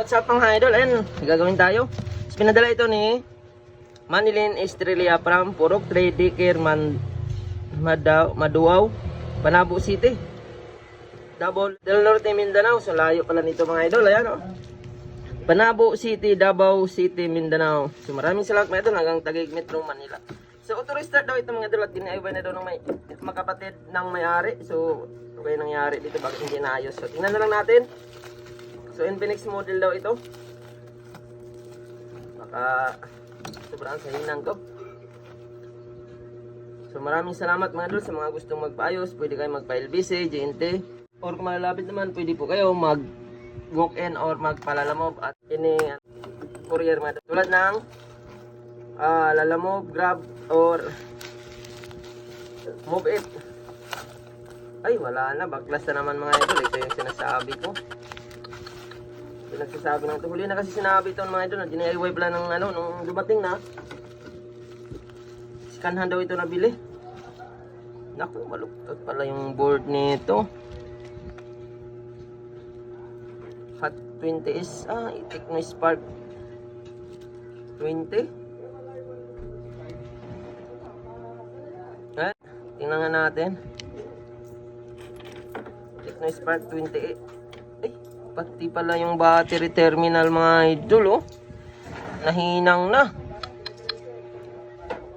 What's up mga idol? Ayan, gagawin tayo. So, pinadala ito ni Manilin Estrella from Purok 3D Care Man Madaw, Maduaw, Panabo City. Double Del Norte, Mindanao. So layo pala nito mga idol. Ayan o. Panabo City, Davao City, Mindanao. So maraming salamat mga idol hanggang Taguig Metro, Manila. So auto restart daw ito mga idol at dinaiwan na daw ng may, makapatid ng may-ari. So ano kaya nangyari dito bakit hindi naayos. So tingnan na lang natin. So Infinix model daw ito. Baka sobrang sa hinang to. So maraming salamat mga idol sa mga gustong magpaayos. Pwede kayo magpa-LBC, GNT. Or kung malalapit naman, pwede po kayo mag walk-in or magpalalamove at ini courier mga idol. Tulad ng ah lalamove, grab, or move it. Ay, wala na. Baklas na naman mga idol. Ito yung sinasabi ko. Yung nagsasabi ng ito. Huli na kasi sinabi ito ng mga idol na dinaiway pala ng ano, nung dumating na. Scanhan daw ito nabili. Naku, maluktot pala yung board nito. Hot 20 is, ah, Tecno Spark 20. Eh, tingnan nga natin. Tecno Spark 28. Pati pala yung battery terminal mga idol, oh. Nahinang na.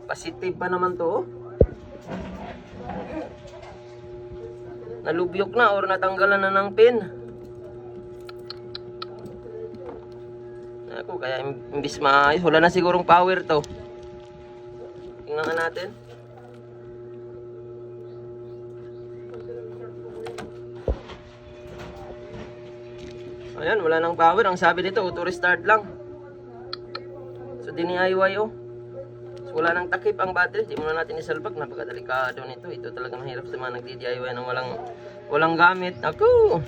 Positive pa naman to, oh. Nalubyok na or natanggalan na ng pin. Ako, kaya im- imbis maayos. Wala na sigurong power to. Ayan, wala nang power. Ang sabi dito, auto restart lang. So, DIY oh. So, wala nang takip ang battery. Di muna natin isalpak. Napakadelikado nito. Ito talaga mahirap sa mga nagdi-DIY na walang, walang gamit. Ako!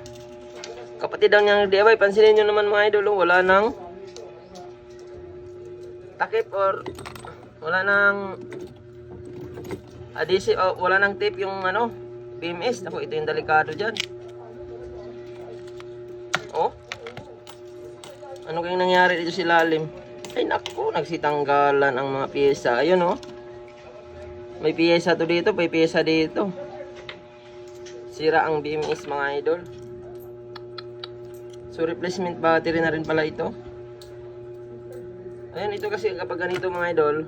Kapatid daw niya nag-DIY. Pansinin nyo naman mga idol. oh, Wala nang takip or wala nang adhesive. Oh, wala nang tape yung ano, PMS. Ako, ito yung delikado dyan. Ano kayong nangyari dito sa ilalim? Ay naku, nagsitanggalan ang mga pyesa. Ayun oh. May pyesa to dito, may pyesa dito. Sira ang BMS mga idol. So replacement battery na rin pala ito. Ayan, ito kasi kapag ganito mga idol,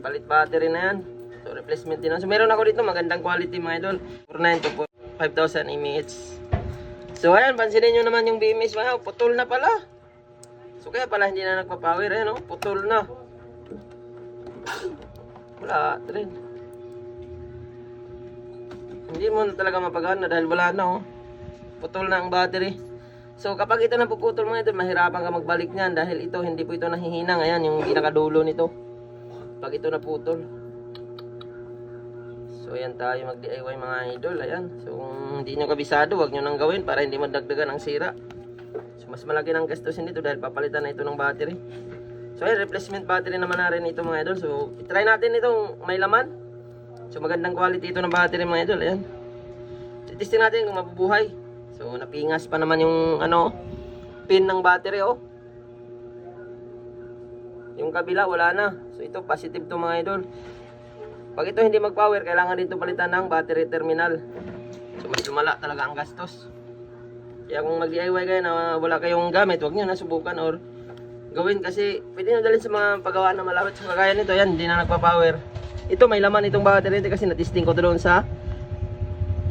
palit battery na yan. So replacement din. So meron ako dito magandang quality mga idol. 49 to 5,000 mAh. So ayan, pansinin nyo naman yung BMS mga putol na pala. So kaya pala hindi na nagpa-power eh, no? Putol na. Wala rin. Hindi mo na talaga mapagana dahil wala na, oh. Putol na ang battery. So kapag ito napuputol mga ito, mahirapan ka magbalik niyan dahil ito, hindi po ito nahihinang. Ayan, yung pinakadulo nito. Pag ito naputol. So ayan tayo mag-DIY mga idol. Ayan. So kung hindi nyo kabisado, wag nyo nang gawin para hindi madagdagan ang sira. So mas malaki ng gastusin dito dahil papalitan na ito ng battery. So ayan, replacement battery naman na rin ito mga idol. So try natin itong may laman. So magandang quality ito ng battery mga idol. Ayan. Testing natin kung mabubuhay. So napingas pa naman yung ano pin ng battery oh. Yung kabila wala na. So ito positive to mga idol. Pag ito hindi mag-power, kailangan dito palitan ng battery terminal. Mas lumala talaga ang gastos. Kaya kung mag-DIY kayo na wala kayong gamit, huwag nyo na subukan or gawin kasi pwede nyo dalhin sa mga paggawa na malapit sa kagaya nito. Yan, hindi na nagpa-power. Ito may laman itong battery ito kasi natisting ko doon sa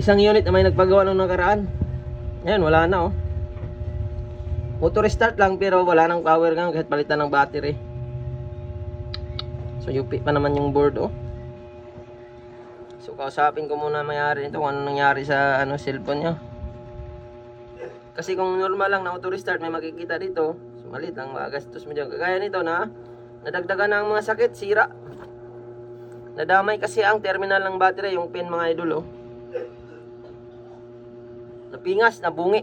isang unit na may nagpagawa nung nakaraan. Ayan, wala na oh. Auto restart lang pero wala nang power nga kahit palitan ng battery. So UP pa naman yung board oh. So kausapin ko muna mayari nito kung ano nangyari sa ano cellphone niya. Kasi kung normal lang na auto restart may makikita dito. So malit lang magastos mo dyan. Kagaya nito na nadagdagan na ang mga sakit, sira. Nadamay kasi ang terminal ng battery, yung pin mga idol oh. Napingas, nabungi.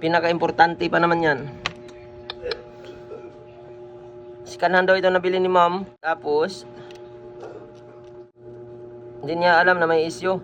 Pinaka-importante pa naman yan. Sikanan daw ito nabili ni ma'am. Tapos, hindi niya alam na may issue.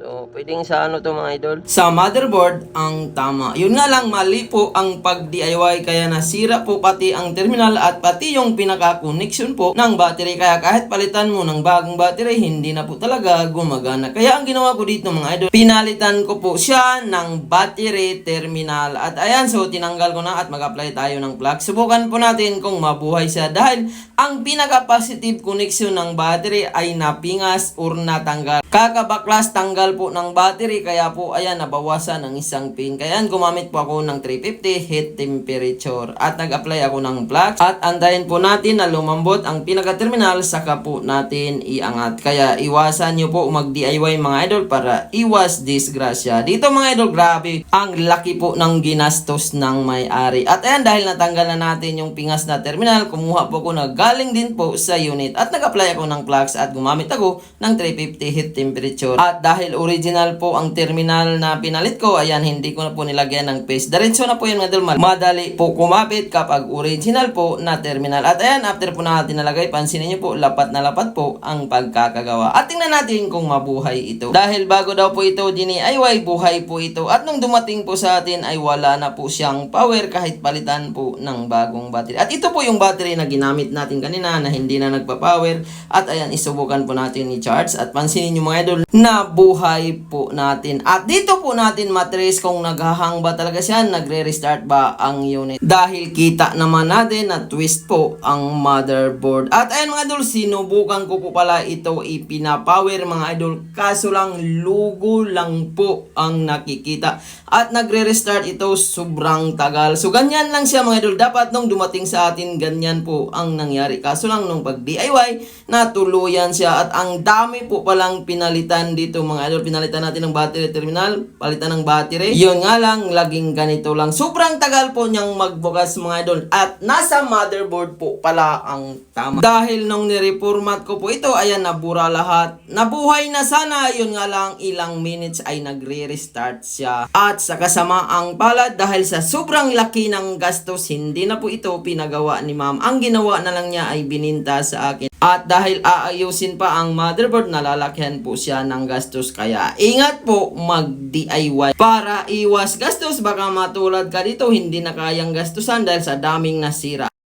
So, pwedeng sa ano to mga idol? Sa motherboard ang tama. Yun nga lang mali po ang pag-DIY kaya nasira po pati ang terminal at pati yung pinaka-connection po ng battery. Kaya kahit palitan mo ng bagong battery, hindi na po talaga gumagana. Kaya ang ginawa ko dito mga idol, pinalitan ko po siya ng battery terminal. At ayan, so tinanggal ko na at mag-apply tayo ng plug. Subukan po natin kung mabuhay siya dahil ang pinaka-positive connection ng battery ay napingas or natanggal. Kakabaklas tanggal po ng battery kaya po ayan nabawasan ng isang pin. Kaya gumamit po ako ng 350 heat temperature at nag-apply ako ng plug at antayin po natin na lumambot ang pinaka-terminal saka po natin iangat. Kaya iwasan nyo po mag-DIY mga idol para iwas disgrasya. Dito mga idol grabe ang laki po ng ginastos ng may-ari. At ayan dahil natanggal na natin yung pingas na terminal kumuha po ako na galing din po sa unit at nag-apply ako ng plugs at gumamit ako ng 350 heat temperature. At dahil original po ang terminal na pinalit ko, ayan, hindi ko na po nilagyan ng paste. Diretso na po yun, mga idol. Madali po kumapit kapag original po na terminal. At ayan, after po natin nalagay, pansinin nyo po, lapat na lapat po ang pagkakagawa. At tingnan natin kung mabuhay ito. Dahil bago daw po ito DIY, buhay po ito. At nung dumating po sa atin ay wala na po siyang power kahit palitan po ng bagong battery. At ito po yung battery na ginamit natin kanina na hindi na nagpa-power. At ayan, isubukan po natin i-charge. At pansinin nyo mga idol, na buhay po natin. At dito po natin matrace kung naghahang ba talaga siya, nagre-restart ba ang unit. Dahil kita naman natin na twist po ang motherboard. At ayan mga idol, sinubukan ko po pala ito ipinapower mga idol. Kaso lang lugo lang po ang nakikita. At nagre-restart ito sobrang tagal. So ganyan lang siya mga idol. Dapat nung dumating sa atin, ganyan po ang nangyari. Kaso lang nung pag DIY, natuluyan siya. At ang dami po palang pinalitan dito mga idol. Pinalitan natin ng battery terminal. Palitan ng battery. Yun nga lang, laging ganito lang. Sobrang tagal po niyang magbukas mga idol. At nasa motherboard po pala ang tama. Dahil nung nireformat ko po ito, ayan, nabura lahat. Nabuhay na sana. Yun nga lang, ilang minutes ay nagre-restart siya. At sa kasamaang palad, dahil sa sobrang laki ng gastos, hindi na po ito pinagawa ni ma'am. Ang ginawa na lang niya ay bininta sa akin. At dahil aayusin pa ang motherboard, nalalakyan po siya ng gastos. Kaya ingat po mag-DIY para iwas gastos. Baka matulad ka dito, hindi na kayang gastusan dahil sa daming nasira.